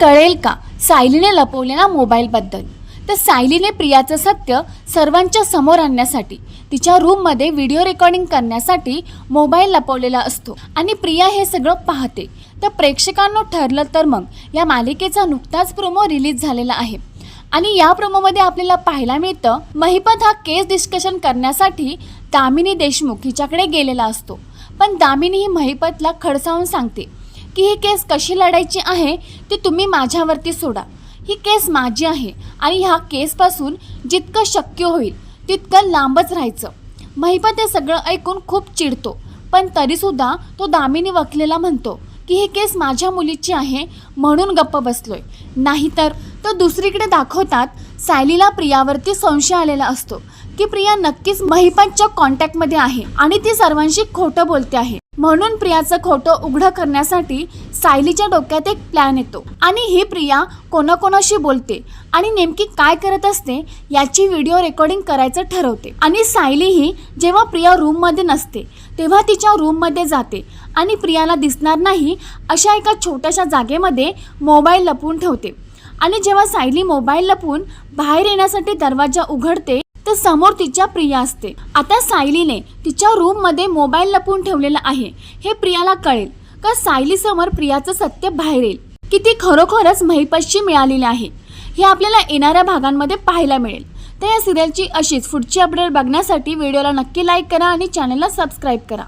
कळेल का? सायलीने लपवलेल्या मोबाईलबद्दल तर सायलीने प्रियाचं सत्य सर्वांच्या समोर आणण्यासाठी तिच्या रूममध्ये व्हिडिओ रेकॉर्डिंग करण्यासाठी मोबाईल लपवलेला असतो. आणि प्रिया हे सगळं पाहते. तर प्रेक्षकांनो ठरलं तर मग या मालिकेचा नुकताच प्रोमो रिलीज झालेला आहे. आणि या प्रोमोमध्ये आपल्याला पाहायला मिळतं महिपत हा केस डिस्कशन करण्यासाठी दामिनी देशमुख हिच्याकडे गेलेला असतो. पण दामिनी ही महिपतला खडसावून सांगते की ही केस कशी लढायची आहे ती तुम्ही माझ्यावरती सोडा. ही केस माझी आहे आणि ह्या केसपासून जितकं शक्य होईल तितकं लांबच राहायचं. महिपत हे सगळं ऐकून खूप चिडतो पण तरीसुद्धा तो दामिनी वकिलेला म्हणतो की ही केस माझ्या मुलीची आहे म्हणून गप्प बसलोय. नाहीतर तो दुसरीकडे दाखवतात सायलीला प्रियावरती संशय आलेला असतो की प्रिया नक्कीच महिपतच्या कॉन्टॅक्टमध्ये आहे आणि ती सर्वांशी खोटं बोलते आहे. म्हणून प्रियाचं खोटं उघडं करण्यासाठी सायलीच्या डोक्यात एक प्लॅन येतो. आणि ही प्रिया कोणाकोणाशी बोलते आणि नेमकी काय करत असते याची व्हिडिओ रेकॉर्डिंग करायचं ठरवते. आणि सायली ही जेव्हा प्रिया रूममध्ये नसते तेव्हा तिच्या रूममध्ये जाते आणि प्रियाला दिसणार नाही अशा एका छोट्याशा जागेमध्ये मोबाईल लपवून ठेवते. आणि जेव्हा सायली मोबाईल लपवून बाहेर येण्यासाठी दरवाजा उघडते तर समोर तिच्या प्रिया असते. आता सायलीने तिच्या रूममध्ये मोबाईल लपवून ठेवलेला आहे. हे प्रियाला कळेल. का सायली समोर प्रियाचं सत्य बाहेर येईल? की ती खरोखरच महिपशी मिळालेली आहे? हे आपल्याला येणाऱ्या भागांमध्ये पाहायला मिळेल. तर या सिरियलची अशीच पुढची अपडेट बघण्यासाठी व्हिडिओला नक्की लाईक करा आणि चॅनलला सबस्क्राईब करा.